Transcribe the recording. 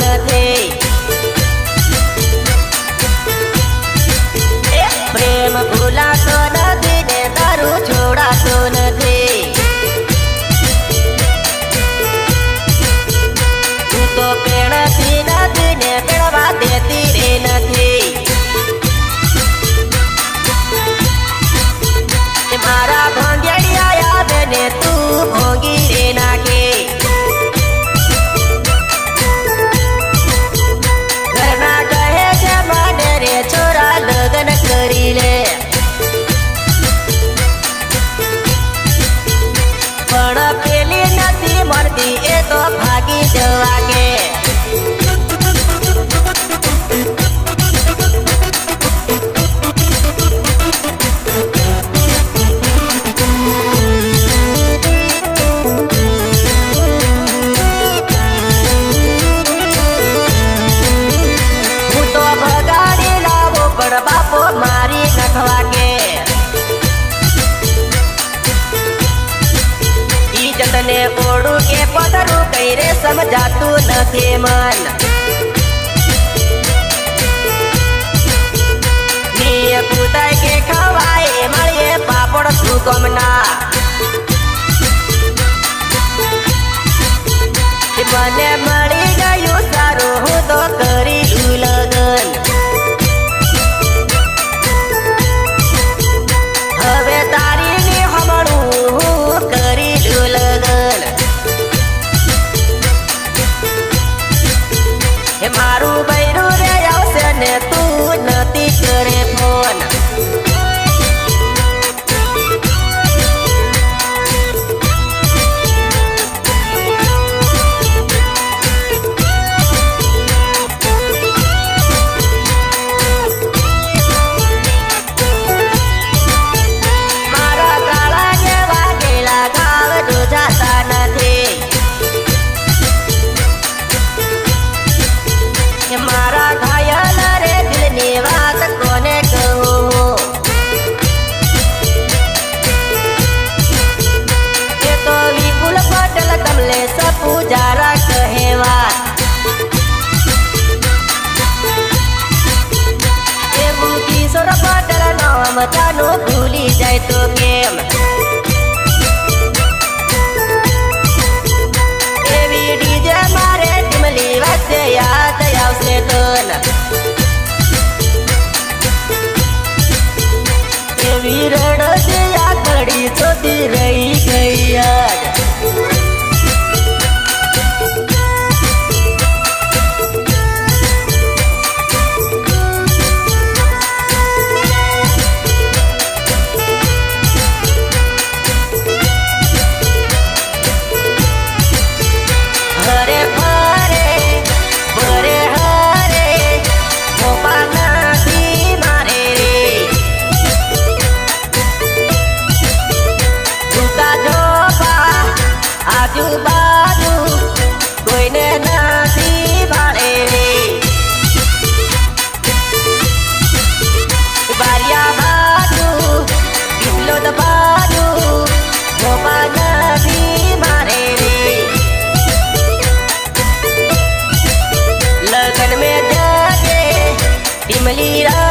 not Semana ને કૂદાય કે ખવાય મળીએ પાપડ સુગમના બને મળી ગયું સારું હું તો કરી મારું જોતી રહી ગઈ realidad.